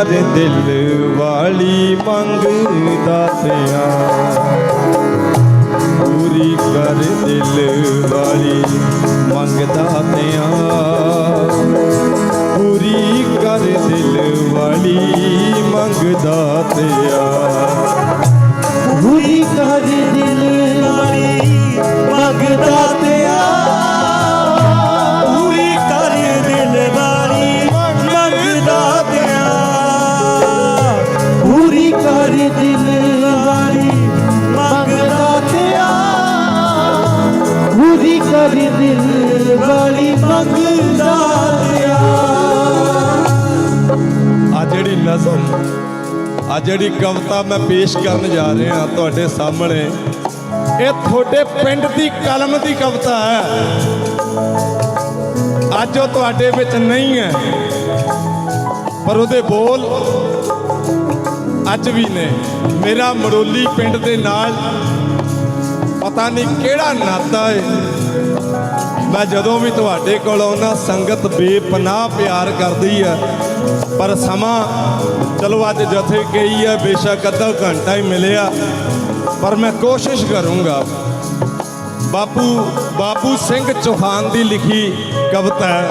ਕਰ ਦਿਲ ਵਾਲੀ ਮੰਗ ਦਾਤਿਆ ਪੂਰੀ ਕਰ ਦਿਲ ਵਾਲੀ ਮੰਗ ਦਾਤਿਆ ਦਿਲ ਵਾਲੀ ਮੰਗਦਾ ਤਿਆ ਆ ਜਿਹੜੀ ਨਜ਼ਮ, ਆ ਜਿਹੜੀ ਕਵਿਤਾ ਮੈਂ ਪੇਸ਼ ਕਰਨ ਜਾ ਰਿਹਾ ਤੁਹਾਡੇ ਸਾਹਮਣੇ, ਇਹ ਤੁਹਾਡੇ ਪਿੰਡ ਦੀ ਕਲਮ ਦੀ ਕਵਿਤਾ ਹੈ। ਅੱਜ ਉਹ ਤੁਹਾਡੇ ਵਿੱਚ ਨਹੀਂ ਹੈ, ਪਰ ਉਹਦੇ ਬੋਲ ਅੱਜ ਵੀ ਨੇ। ਮੇਰਾ ਮੜੋਲੀ ਪਿੰਡ ਦੇ ਨਾਲ ਪਤਾ ਨਹੀਂ ਕਿਹੜਾ ਨਾਤਾ ਏ। ਮੈਂ ਜਦੋਂ ਵੀ ਤੁਹਾਡੇ ਕੋਲ ਆਉਣਾ ਸੰਗਤ ਬੇਪਨਾਹ ਪਿਆਰ ਕਰਦੀ ਹੈ ਪਰ ਸਮਾਂ ਚਲੋ ਅੱਜ ਜਥੇ ਗਈ ਹੈ ਬੇਸ਼ੱਕ ਅੱਧਾ ਘੰਟਾ ਹੀ ਮਿਲਿਆ। ਪਰ ਮੈਂ ਕੋਸ਼ਿਸ਼ ਕਰੂੰਗਾ। ਬਾਪੂ ਬਾਬੂ ਸਿੰਘ ਚੌਹਾਨ ਦੀ ਲਿਖੀ ਕਵਿਤਾ ਹੈ।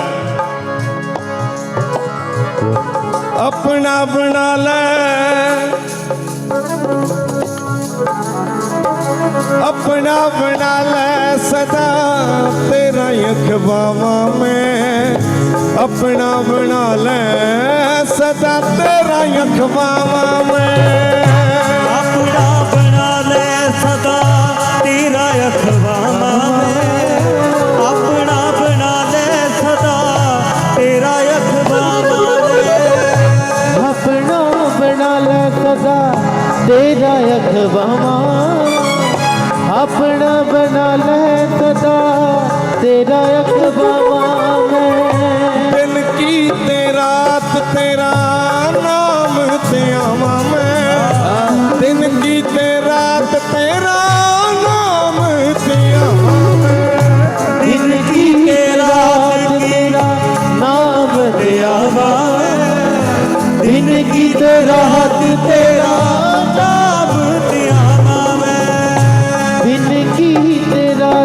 ਆਪਣਾ ਬਣਾ ਲੈ। ਆਪਣਾ ਬਣਾ ਲੈ ਸਦਾ ਤੇਰਾ ਅਖਵਾਵਾਂ ਮੈਂ। ਆਪਣਾ ਬਣਾ ਲੈ ਸਦਾ ਤੇਰਾ ਅਖਵਾਵਾਂ ਮੈਂ। ਆਪਣਾ ਬਣਾ ਲੈ ਸਦਾ ਤੇਰਾ ਅਖਵਾਵਾਂ ਮੈਂ। ਆਪਣਾ ਬਣਾ ਲੈ ਸਦਾ ਤੇਰਾ ਅਖਵਾਵਾਂ ਆਪਣਾ ਬਣਾ ਲੈ ਸਦਾ ਤੇਰਾ ਮੈਂ। ਦਿਨ ਕੀ ਤੇ ਰਾਤ ਤੇਰਾ ਨਾਮ ਤੇ ਆਵਾਂ ਮੈਂ। ਦਿਨ ਕੀ ਤੇ ਰਾਤ ਤੇਰਾ ਨਾਮ ਤੇ ਆਵਾਂ ਮੈਂ। ਦਿਨ ਕੀ ਤੇ ਰਾਤ ਤੇਰਾ ਨਾਮ ਦਿਆਵਾ ਦਿਨ ਕੀ ਤੇ ਰਾਤ ਤੇਰਾ ਨਾਮ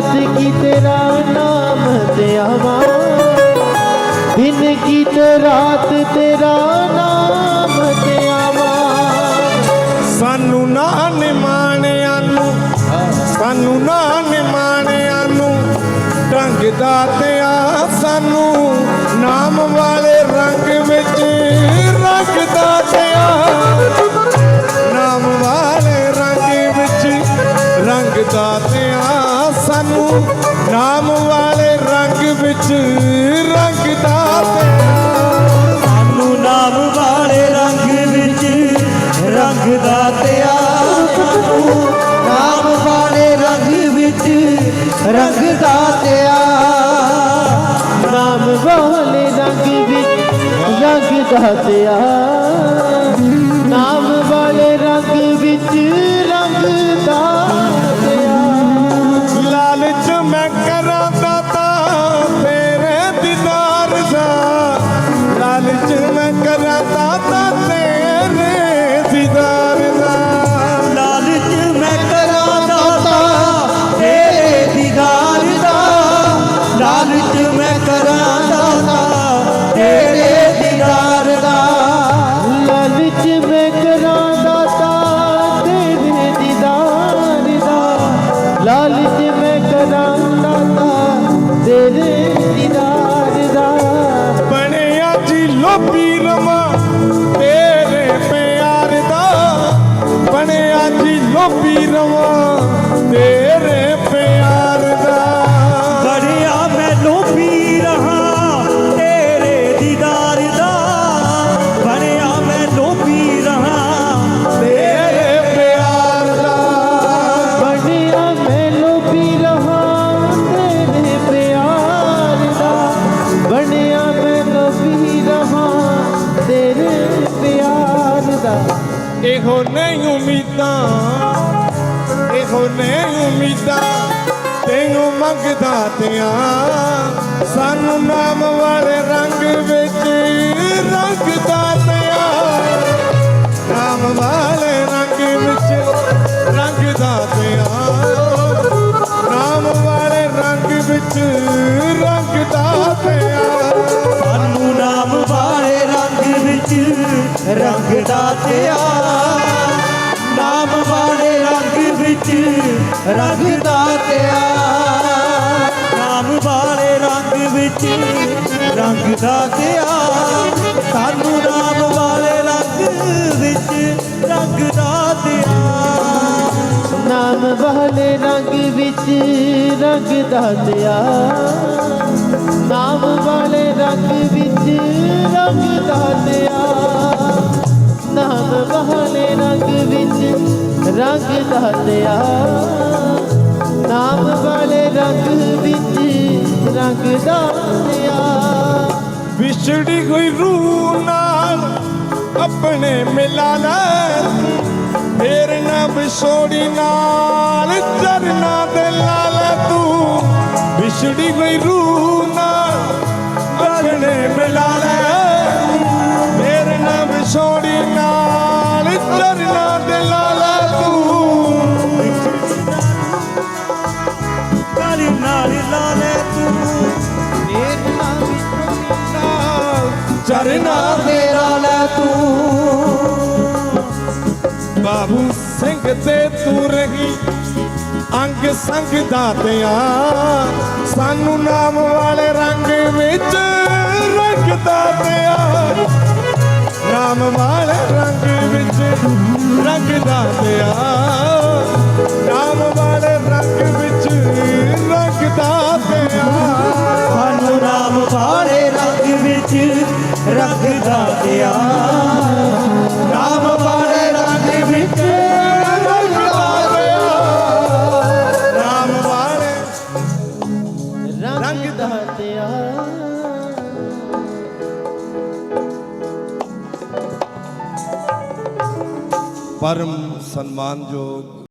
ਤੇ ਕੀ ਤੇਰਾ ਨਾਮ ਦਿਆਵਾ ਦਿਨ ਕੀ ਤੇ ਰਾਤ ਤੇਰਾ ਨਾਮ ਦਿਆਵਾ ਸਾਨੂੰ ਨਾਨ ਮਾਣਿਆਂ ਨੂੰ, ਸਾਨੂੰ ਨਾਨ ਨਿਮਾਣਿਆਂ ਨੂੰ ਢੰਗ ਦਾਤਿਆ ਸਾਨੂੰ, ਨਾਮ ਨਾਮ ਵਾਲੇ ਰੰਗ ਵਿੱਚ ਰੰਗ ਦਾਤਿਆ ਸਾਨੂੰ ਨਾਮ ਵਾਲੇ ਰੰਗ ਵਿੱਚ ਰੰਗ ਦਾਤਿਆ ਸਾਨੂੰ ਨਾਮ ਵਾਲੇ ਰੰਗ ਵਿੱਚ ਰੰਗ ਦਾਤਿਆ ਨਾਮ ਵਾਲੇ ਰੰਗ ਵਿੱਚ ਰੰਗ ਦਾਤਿਆ ਲਾਲਚ ਮੈਂ ਕਰਾਂ ਦਾਤਾ ਤੇਰੇ ਦੀਦਾਰ ਦਾ ਬਣਿਆ ਜੀ ਲੋਭੀ ਰਮਾ ਤੇਰੇ ਪਿਆਰ ਦਾ। ਬਣਿਆ ਜੀ ਲੋਭੀ ਰਮਾ ਤੇਰੇ ਉਮੀਦਾਂ, ਇਹੋ ਨੇ ਉਮੀਦਾਂ ਤੈਨੂੰ ਮੰਗਦਾ ਤਿਆਂ ਸਾਨੂੰ ਨਾਮ ਵਾਲੇ ਰੰਗ ਵਿੱਚ ਰੰਗਦਾ ਤਿਆਂ ਨਾਮ ਵਾਲੇ ਰੰਗ ਵਿੱਚ ਰੰਗਦਾ ਤਿਆਂ ਨਾਮ ਵਾਲੇ ਰੰਗ ਵਿੱਚ ਰੰਗਦਾ ਤਿਆਂ ਸਾਨੂੰ ਨਾਮ ਵਾਲੇ ਰੰਗ ਵਿੱਚ ਰੰਗਦਾ ਤਿਆਂ ਵਾਲੇ ਰੰਗ ਦਾਤਿਆ ਨਾਮ ਵਾਲੇ ਰੰਗ ਵਿੱਚ ਰੰਗ ਦਾਤਿਆ ਸਾਨੂੰ ਨਾਮ ਵਾਲੇ ਰੰਗ ਵਿੱਚ ਰੰਗ ਦਾਤਿਆ ਨਾਮ ਵਾਲੇ ਰੰਗ ਵਿੱਚ ਰੰਗ ਦਾਤਿਆ ਨਾਮ ਵਾਲੇ ਰੰਗ ਵਿੱਚ ਰੰਗ ਦਾਤਿਆ ਨਾਮ ਵਾਲੇ ਰੰਗ ਵਿੱਚ ਰੰਗ ਦਾਤਿਆ ਵਿਛੜੀ ਹੋਈ ਰੂਹ ਨਾਲ ਆਪਣੇ ਮਿਲਾ ਲੈ। ਫੇਰ ਨਾ ਵਿਛੋੜੀ ਨਾਲ ਚਰਨਾ ਦੇ ਲਾਲ ਤੂੰ। ਵਿਛੜੀ ਹੋਈ ਰੂਹ ਚਰਨਾ ਮੇਰਾ ਲੈ ਤੂੰ। ਬਾਬੂ ਸਿੰਘ ਤੇ ਤੂੰ ਰਹੀ, ਅੰਗ ਸੰਗ ਦਾਤਿਆਂ ਸਾਨੂੰ ਨਾਮ ਵਾਲੇ ਰੰਗ ਵਿੱਚ ਰੰਗ ਦਾਤਿਆਂ ਨਾਮ ਵਾਲੇ ਰੰਗ ਵਿੱਚ ਰੰਗ ਦਾਤਿਆ ਨਾਮ ਪਰਮ ਸਨਮਾਨਯੋਗ